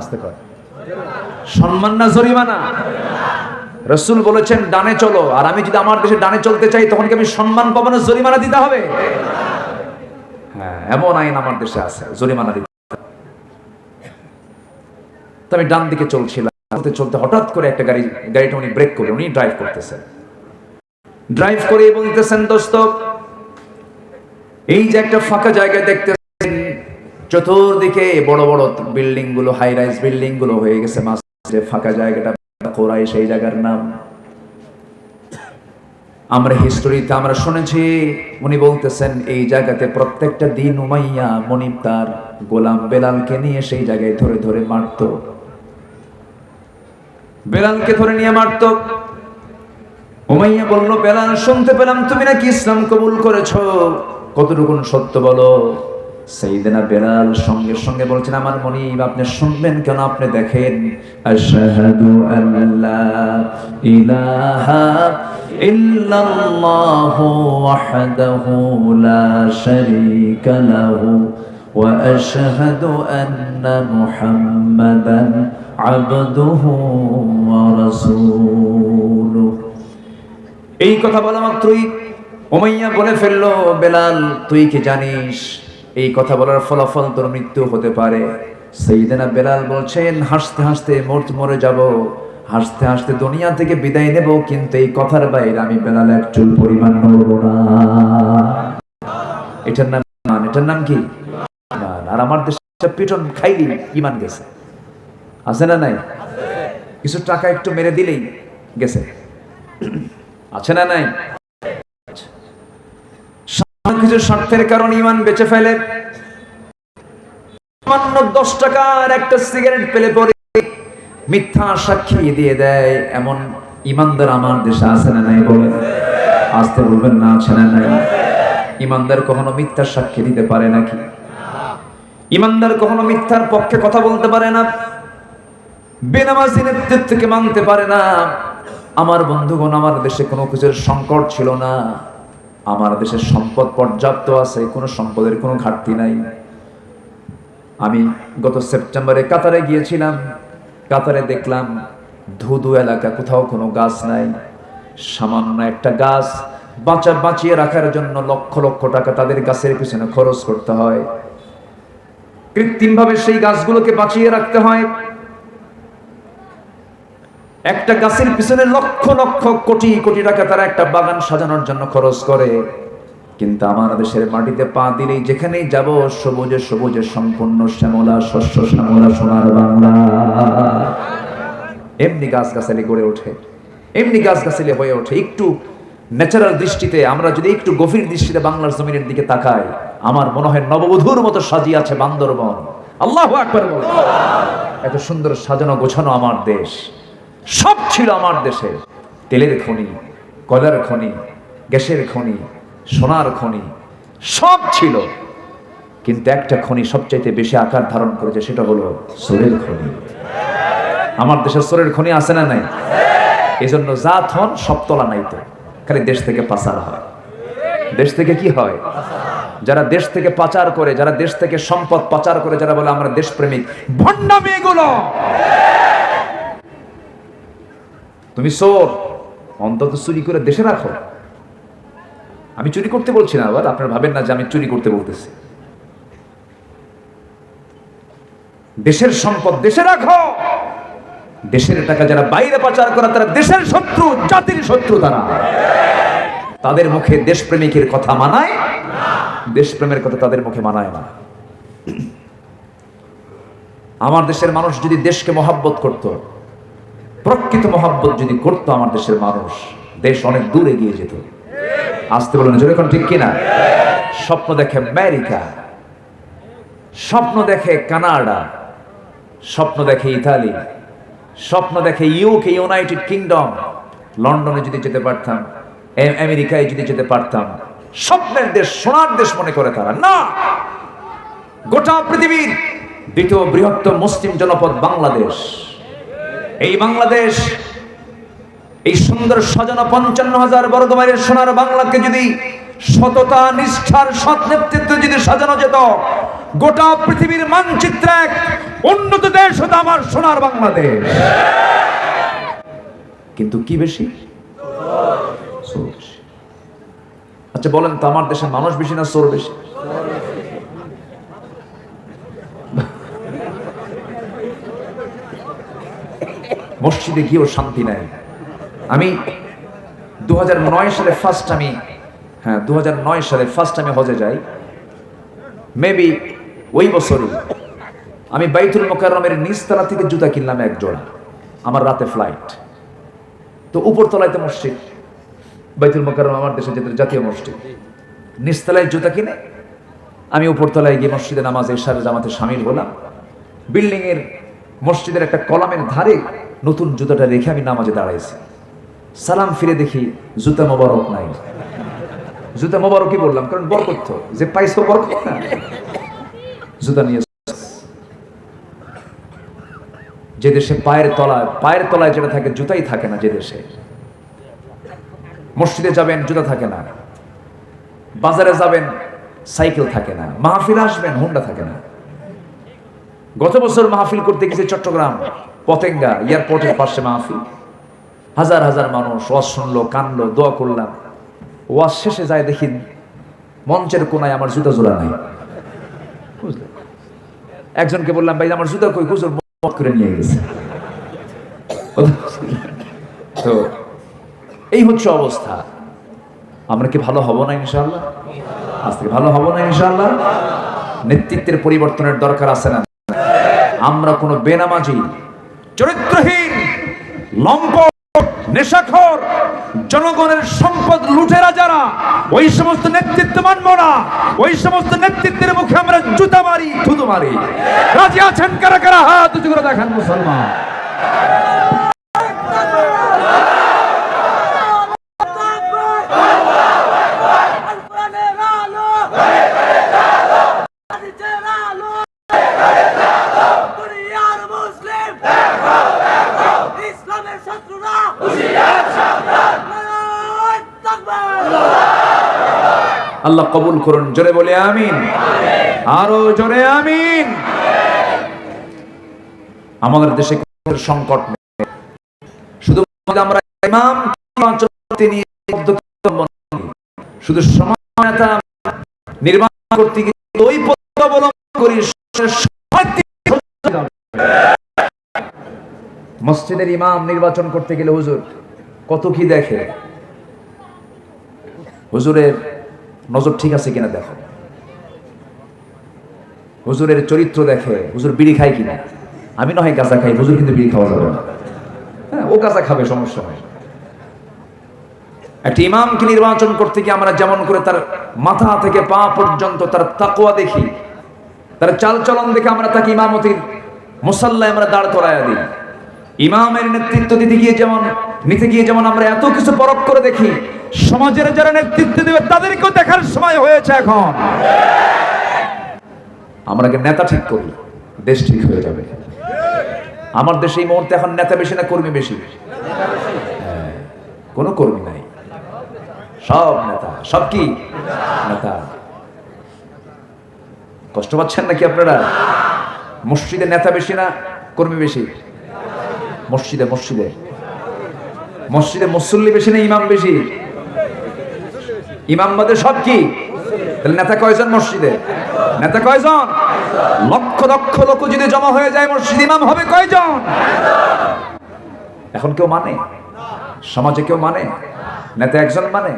আসতে কর সম্মান না জরিমানা? রসুল বলেছেন, ডানে চলো। আর আমি যদি আমার দেশে ডানে চলতে চাই, তখন কি আমি সম্মান পাবো না জরিমানা দিতে হবে? হ্যাঁ এমন আইন আমার দেশে আছে, জরিমানা দিতে তো আমি ডান দিকে চলছিলাম, চলতে চলতে হঠাৎ করে একটা গাড়ি, গাড়িটা উনি ব্রেক করে উনি ড্রাইভ করতেছেন। ড্রাইভ করে বলতেছেন, দোস্ত, এই যে একটা ফাঁকা জায়গা দেখতেছেন চতুর্দিকে বড় বড় বিল্ডিংগুলো হাই রাইজ বিল্ডিংগুলো হয়ে গেছে মাঝে ফাঁকা জায়গাটা কোরাই সেই জায়গার নাম। আমরা হিস্টোরিতে আমরা শুনেছি, উনি বলতেছেন, এই জায়গাতে প্রত্যেকটা দিন উমাইয়া মনিব তার গোলাম বেলালকে নিয়ে সেই জায়গায় ধরে ধরে মারত। বেলালকে ধরে নিয়ে মারত। উমাইয়া বলল, বেলাল, শুনতে পেলাম তুমি নাকি ইসলাম কবুল করেছ। কতটুকু সত্য বলো? সেইদিনা বেলাল সঙ্গে সঙ্গে বলছেন, আমার মনিব, আপনি শুনবেন কেন? আপনি দেখেন। আশহাদু আল্লা ইলাহা ইল্লাল্লাহু ওয়াহদাহু লা শারীকা লাহু আন্না মুহাম্মাদান আবদুহু ওয়া রাসূলুহু। এই কথা বলা মাত্রই ওমাইয়া বলে ফেলল, বেলাল, তুই কি জানিস এই কথা বলার ফলাফল তোর মৃত্যু হতে পারে। সেইদিনা বেলাল বলছেন হাসতে হাসতে মরতে মরে যাব হাসতে হাসতে দুনিয়া থেকে বিদায় নেব কিন্তু এই কথার বাইরে আমি বেলাল এক চুল পরিমাণ নড়ব না। এটার নাম ইমান। এটার নাম কি। আর আমার দেশে পিটন খাইলি ইমান গেছে। আছে না নাই? কিছু টাকা একটু মেরে দিলেই গেছে। আছে না নাই? কিছু স্বার্থের কারণে ইমান বেঁচে ফেলে। সামান্য দশ টাকার একটা সিগারেট পেলে পরে মিথ্যা সাক্ষী দিয়ে দেয়, এমন ইমানদার আমার দেশে আছে না নাই বলে আসতে বলবেন না, আছে না নাই? ইমানদার কখনো মিথ্যা সাক্ষী দিতে পারে নাকি? ইমানদার কখনো মিথ্যার পক্ষে কথা বলতে পারে না? বেনামাজি নেতৃত্বকে মানতে পারে না? আমার বন্ধুগণ, আমার দেশে কোনো কিছুর সংকট ছিল না। আমার দেশের সম্পদ পর্যাপ্ত আছে, কোনো সম্পদের কোনো ঘাটতি নাই। আমি গত সেপ্টেম্বরে কাতারে গিয়েছিলাম। কাতারে দেখলাম ধুধু এলাকা, কোথাও কোনো গাছ নাই। সামান্য একটা গাছ বাঁচা বাঁচিয়ে রাখার জন্য লক্ষ লক্ষ টাকা তাদের গাছের পিছনে খরচ করতে হয়। কৃত্রিমভাবে সেই গাছগুলোকে বাঁচিয়ে রাখতে হয়। একটা গাছের পিছনে লক্ষ লক্ষ কোটি কোটি টাকা তারা একটা বাগান সাজানোর জন্য খরচ করে। কিন্তু আমার দেশের মাটিতে পা দিলেই যেখানেই যাব, সবুজে সবুজে সম্পূর্ণ শ্যামলা, শস্য শ্যামলা, সোনার বাংলা। এমনি গাছ গাছালি গড়ে ওঠে, এমনি গাছ গাছালি হয়ে ওঠে। একটু ন্যাচারাল দৃষ্টিতে, আমরা যদি একটু গভীর দৃষ্টিতে বাংলার জমিনের দিকে তাকাই, আমার মনে হয় নববধূর মতো সাজিয়ে আছে বান্দরবন। আল্লাহ আকবার। এত সুন্দর সাজানো গোছানো আমার দেশ। সব ছিল আমার দেশে। তেলের খনি কয়লার খনি, গ্যাসের খনি, সোনার খনি, সব ছিল। কিন্তু একটা খনি সবচাইতে বেশি আকার ধারণ করেছে সেটা হলো সোরের খনি। আমার দেশের সোরের খনি আছে না নাই? এই জন্য জাত হন সবতলা নাই তো খালি দেশ থেকে পাচার হয়। দেশ থেকে কি হয়? যারা দেশ থেকে পাচার করে, যারা দেশ থেকে সম্পদ পাচার করে, যারা বলে আমরা দেশপ্রেমিক, ভণ্ডামি এগুলো। তুমি চোর। অন্তত চুরি করে দেশে রাখো। আমি চুরি করতে বলছি না, আবার আপনারা ভাবেন না যে আমি চুরি করতে বলতেছি। দেশের সম্পদ দেশে রাখো। দেশের টাকা যারা বাইরে পাচার করা, তারা দেশের শত্রু, জাতির শত্রু তারা। তাদের মুখে দেশপ্রেমিকের কথা মানায় দেশপ্রেমের কথা তাদের মুখে মানায় না। আমার দেশের মানুষ যদি দেশকে মহাব্বত করত প্রকৃত মহাব্বত যদি করতো আমার দেশের মানুষ, দেশ অনেক দূরে গিয়ে যেত। আসতে বলুন, জোরে এখন ঠিক কিনা? স্বপ্ন দেখে আমেরিকা, স্বপ্ন দেখে কানাডা, স্বপ্ন দেখে ইতালি, স্বপ্ন দেখে ইউকে ইউনাইটেড কিংডম লন্ডনে যদি যেতে পারতাম আমেরিকায় যদি যেতে পারতাম, স্বপ্নের দেশ, সোনার দেশ মনে করে তারা। না! গোটা পৃথিবীর দ্বিতীয় বৃহত্তম মুসলিম জনপদ বাংলাদেশ। এই বাংলাদেশ, এই সুন্দর সাজানো পঞ্চান্ন হাজার বর্গ সোনার বাংলাকে যদি সততা, নিষ্ঠার সৎ নেতৃত্ব যদি সাজানো যেত, গোটা পৃথিবীর মানচিত্রে এক উন্নত দেশ হতো আমার সোনার বাংলাদেশ। কিন্তু কি বেশি? আচ্ছা বলেন তো, আমার দেশে মানুষ বেশি না চোর বেশি? মসজিদে গিয়েও শান্তি নাই। আমি দু হাজার নয় সালে ফার্স্ট আমি হ্যাঁ দুহাজার নয় সালে ফার্স্ট আমি হজে যাই। মেবি ওই বছরই আমি বাইতুল মোকাররমের নিচতলা থেকে জুতা কিনলাম এক জোড়া, আমার রাতে ফ্লাইট তো উপরতলায় মসজিদ, বাইতুল মোকাররম আমার দেশের যেতে জাতীয় মসজিদ। নিচতলায় জুতা কিনে আমি উপরতলায় গিয়ে মসজিদে নামাজ, এশার জামাতে সামিল হলাম। বিল্ডিংয়ের মসজিদের একটা কলামের ধারে নতুন জুতাটা রেখে আমি নামাজে দাঁড়াইছি। সালাম ফিরে দেখি জুতা মোবারক নাই। জুতা মোবারকই বললাম কারণ বরকত তো, যে পাইছো বরকত না। জুতা নিয়ে যে দেশে পায়ের তলায় পায়ের তলায় যেটা থাকে জুতাই থাকে না যে দেশে। মসজিদে যাবেন জুতা থাকে না। বাজারে যাবেন সাইকেল থাকে না। মাহফিল আসবেন হুন্ডা থাকে না। গত বছর মাহফিল করতে গেছে চট্টগ্রাম। পতেঙ্গা, এয়ারপোর্টের পাশে মাহফিল। হাজার হাজার মানুষ ওয়াজ শুনলো, কানলো, দোয়া করলাম। ওয়াজ শেষে যায় দেখি মঞ্চের কোনায় আমার জুতা জোড়া নাই। বুঝলেন একজনকে বললাম, ভাই, আমার জুতা কই? হুজুর করে নিয়ে গেছে। তো এই হচ্ছে অবস্থা। আমরা কি ভালো হব না ইনশাআল্লাহ? আজ থেকে ভালো হব না ইনশাআল্লাহ? নেতৃত্বের পরিবর্তনের দরকার আছে না? আমরা কোনো বেনামাজি চরিত্রহীন, লম্পট, নেশাখর, জনগণের সম্পদ লুটেরা যারা, ওই সমস্ত নেতৃত্ব মানব না। ওই সমস্ত নেতৃত্বের মুখে আমরা জুতা মারি, থুতু মারি। রাজি আছেন কারা কারা? হাত উঁচু করে দেখেন মুসলমান। আল্লাহ কবুল করুন। জোরে বলে আমিন। আরও জোরে আমিন। আমাদের দেশে সংকট শুধু আমরা ইমাম শুধু নির্মাণ করতে গিয়ে ওই পদ্ধতি অবলম্বন করি মসজিদের ইমাম নির্বাচন করতে গেলে হুজুর কত কি দেখে? হুজুরের নজর ঠিক আছে কিনা দেখো। হুজুরের চরিত্র দেখে হুজুর বিড়ি খায় কিনা? আমি নয় গাঁজা খাই, হুজুর কিন্তু বিড়ি খাওয়া যাবে না। হ্যাঁ ও গাঁজা খাবে, সমস্যা হয় একটা ইমামকে নির্বাচন করতে গিয়ে আমরা যেমন করে তার মাথা থেকে পা পর্যন্ত তার তাকোয়া দেখি, তার চালচলন দেখে আমরা তাকে ইমামতির মুসাল্লায় আমরা দাঁড় করায় দিই। ইমামের নেতৃত্ব দিতে গিয়ে যেমন নিতে গিয়ে যেমন আমরা এত কিছু পরখ করে দেখি সমাজের যারা নেতৃত্ব দেবে তাদেরকেও দেখার সময় হয়েছে এখন। আমরা কি নেতা ঠিক করি দেশ ঠিক হয়ে যাবে। আমার দেশে এই মুহূর্তে এখন নেতা বেশি না কর্মী বেশি? হ্যাঁ, কোনো কর্মী নাই। সব নেতা। সব কি? নেতা। কষ্ট পাচ্ছেন নাকি আপনারা? মসজিদে নেতা বেশি না কর্মী বেশি? মসজিদে মসজিদে। মসজিদে মুসল্লি বেশি না ইমাম বেশি? ইমাম সব কি? নেতা কয়জন মসজিদে? নেতা কয়জন? লক্ষ লক্ষ লোক যদি জমা হয়ে যায় মসজিদ ইমাম হবে কয়জন? এখন কেউ মানে? সমাজে কেউ মানে? নেতা একজন মানে?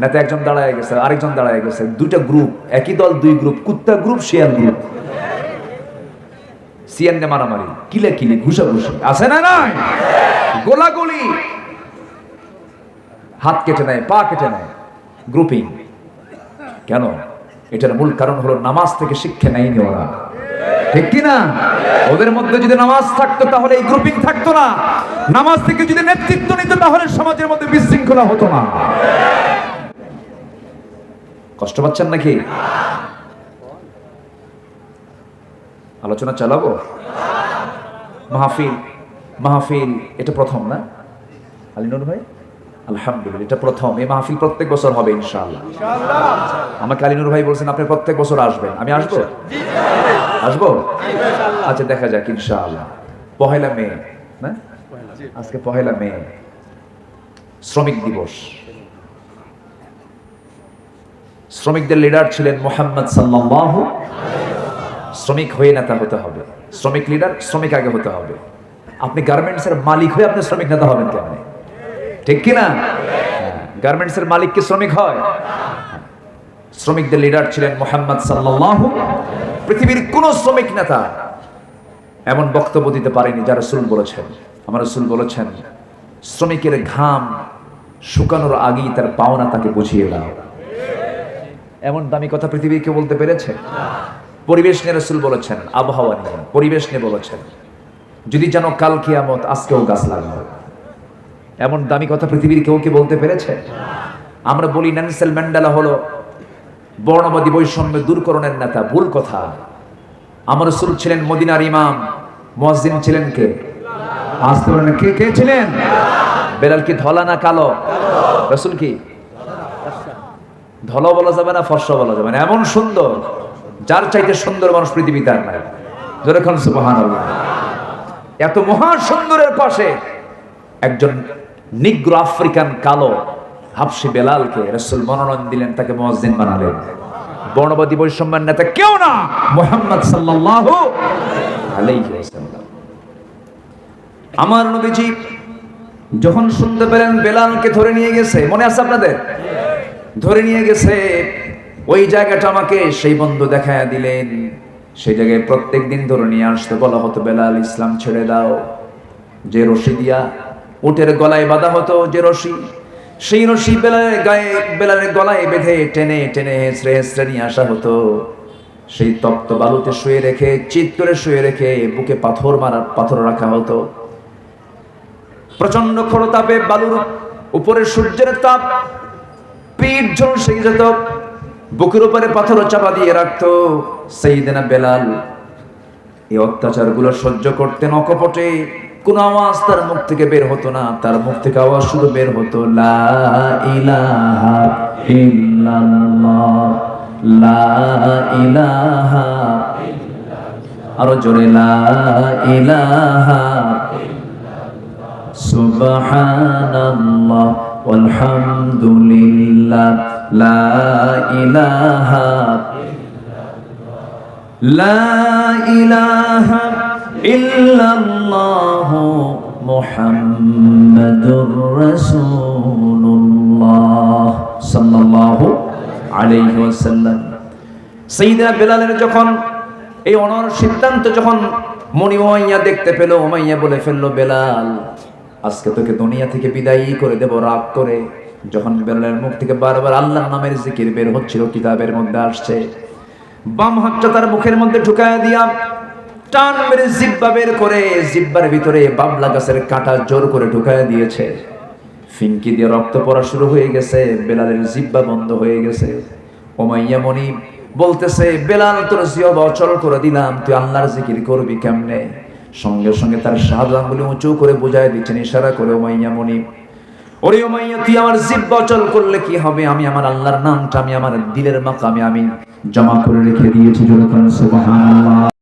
নেতা একজন দাঁড়ায় গেছে, আরেকজন দাঁড়ায় গেছে। দুইটা গ্রুপ একই দল, দুই গ্রুপ কুত্তা গ্রুপ শিয়াল গ্রুপ সিয়ান্নে মারামারি, কিলে কিলে ঘুষা ঘুষি আছে না নাই? গোলাগুলি। হাত কেটে নেয়, পা কেটে নেয়। গ্রুপিং কেন? এটার মূল কারণ হলো নামাজ থেকে শিক্ষা নেয়নি ওরা। ঠিক কি না ওদের মধ্যে যদি নামাজ থাকতো তাহলে এই গ্রুপিং থাকতো না। নামাজ থেকে যদি নেতৃত্ব নিত তাহলে সমাজের মধ্যে বিশৃঙ্খলা হতো না। কষ্ট পাচ্ছেন নাকি? আলোচনা চালাবো? মাহফিল মাহফিল, এটা প্রথম না? আলিনুর ভাই? আলহামদুলিল্লাহ এটা প্রথম। এই মাহফিল প্রত্যেক বছর হবে ইনশাআল্লাহ। আমাকে আলিনুর ভাই বলছেন আপনি প্রত্যেক বছর আসবেন। আমি আসব? আসব? আচ্ছা দেখা যাক ইনশাআল্লাহ। পহেলা মে না আজকে পহেলা মে শ্রমিক দিবস। শ্রমিকদের লিডার ছিলেন মোহাম্মদ সাল্লাল্লাহু শ্রমিক হয়ে নেতা হতে হবে। শ্রমিক লিডার শ্রমিক আগে হতে হবে। আপনি গার্মেন্টসের মালিক হয়ে আপনি শ্রমিক নেতা হবেন কেমন? ঠিক কিনা? গার্মেন্টসের মালিক কি শ্রমিক হয়? শ্রমিকদের লিডার ছিলেন মোহাম্মদ সাল্লাল্লাহু পৃথিবীর কোন শ্রমিক নেতা এমন বক্তব্য দিতে পারেনি যারা রসুল বলেছেন। আমার রসুল বলেছেন, শ্রমিকের ঘাম শুকানোর আগেই তার পাওনা তাকে বুঝিয়ে দাও। এমন দামি কথা পৃথিবীর কেউ বলতে পেরেছে? পরিবেশ নিয়ে রসুল বলেছেন, আবহাওয়া নিয়ে, পরিবেশ নিয়ে বলেছেন, যদি যেন কাল কিয়ামত আজকেও গাছ লাগাও। এমন দামি কথা পৃথিবীর কেউ কি বলতে পেরেছে? আমরা বলি ন্যানসেল ম্যান্ডেলা হলো বর্ণবাদী বৈষম্য দূরকরণের নেতা, ভুল কথা। আমার রসুল ছিলেন মদিনার ইমাম মসজিদ ছিলেন কে? আসতে পারেন কে কে ছিলেন? বেলাল কি ধলা না কালো? রসুল কি? ধলা বলা যাবে না, ফর্সা বলা যাবে না। এমন সুন্দর, যার চাইতে সুন্দর মানুষ পৃথিবীতে আর নাই। যেরকম সুবহান এত মহা সুন্দরের পাশে একজন নিগ্র আফ্রিকান কালো হাফসি বেলালকে রসুল মনোনয়ন দিলেন, তাকে মসজিদ বানালেন। বর্ণবাদী বৈষম্যের নেতা কেউ না, মোহাম্মদ ওয়াসাল্লাম। আমার নবীজি যখন শুনতে পেলেন বেলালকে ধরে নিয়ে গেছে, মনে আছে আপনাদের? ধরে নিয়ে গেছে, ওই জায়গাটা আমাকে সেই বন্ধু দেখায় দিলেন। সেই জায়গায় প্রত্যেক দিন ধরে নিয়ে আসতে বলা হতো, বেলাল ইসলাম ছেড়ে দাও, যে রশি দিয়া উটের গলায় বাঁধা হতো যে রশি। সেই রশি বেলালের গায়ে বেলালের গলায় বেঁধে টেনে টেনে হেসড়ে হেসড়ে নিয়ে আসা হতো। সেই তপ্ত বালুতে শুয়ে রেখে চিত করে শুয়ে রেখে বুকে পাথর মারা, পাথর রাখা হতো। প্রচণ্ড খরতাপে বালুর উপরে সূর্যের তাপ, পিঠ ঝলসে যেত, বুকের উপরে পাথর চাপা দিয়ে রাখতো। সেই দিনা বেলাল এই অত্যাচারগুলো সহ্য করতেন অকপটে কোনো আওয়াজ তার মুখ থেকে বের হতো না, তার মুখ থেকে আওয়াজ শুধু বের হতো, লা ইলাহা লা ইলাহা আরও জোরে, লা ইলাহা আলহামদুলিল্লাহ লা ইলাহা লা ইলাহা ইল্লাল্লাহ মুহাম্মাদুর রাসূলুল্লাহ সাল্লাল্লাহু আলাইহি ওয়াসাল্লাম। সাইয়েদনা বেলালের যখন এই অনর সিদ্ধান্ত যখন মনি ওমাইয়া দেখতে পেল, ওমাইয়া বলে ফেলল, বেলাল, আজকে তোকে দুনিয়া থেকে বিদায়ী করে দেব রাগ করে। যখন বেলালের মুখ থেকে বারবার আল্লাহ নামের জিকির বের হচ্ছিল, কিতাবের মধ্যে আসছে। বাম হাতটা তার মুখের মধ্যে ঢুকায় দিয়া টান মেরে জিব্বা বের করে জিব্বার ভিতরে বাবলা গাছের কাঁটা জোর করে ঢুকায় দিয়েছে। ফিনকি দিয়ে রক্ত পড়া শুরু হয়ে গেছে, বেলালের জিব্বা বন্ধ হয়ে গেছে। ওমাইয়া মনি বলতেছে, বেলাল, তোর জিয়ব অচল করে দিলাম, তুই আল্লাহর জিকির করবি কেমনে? সঙ্গে সঙ্গে তার সাহায্য আঙ্গুলি উঁচু করে বুঝায় দিচ্ছেন, ইশারা করে ওমাইয়া মনি, ওরে ওমাইয়া, তুই আমার জিব্বা অচল করলে কি হবে? আমি আমার আল্লাহর নামটা, আমি আমার দিলের মাকামে আমি জমা করে রেখে দিয়েছি সুবহানাল্লাহ।